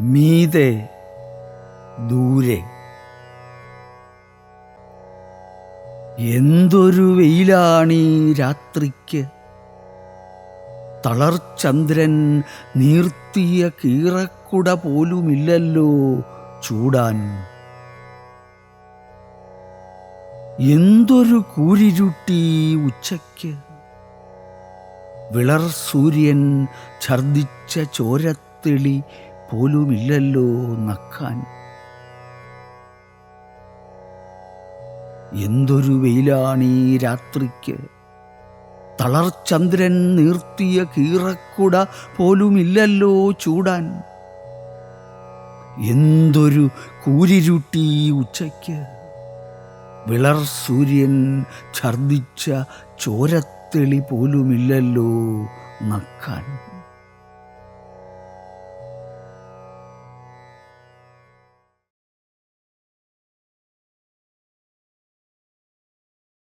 മീതെ ദൂരെ. എന്തൊരു വെയിലാണീ രാത്രിക്ക്. തളർചന്ദ്രൻ നീർത്തിയ കീറക്കുട പോലുമില്ലല്ലോ ചൂടാൻ. എന്തൊരു കൂരിരുട്ടി ഉച്ചയ്ക്ക്. വിളർ സൂര്യൻ ഛർദിച്ച ചോരത്തെളി പോലുമില്ലല്ലോ നക്കാൻ എന്തൊരു വെയിലാണീ രാത്രിക്ക്. തളർചന്ദ്രൻ നീർത്തിയ കീറക്കുട പോലുമില്ലല്ലോ ചൂടാൻ. എന്തൊരു കൂരിരുട്ടി ഉച്ചയ്ക്ക്. വിളർ സൂര്യൻ ഛർദിച്ച ചോരത്തെളി പോലുമില്ലല്ലോ നക്കാൻ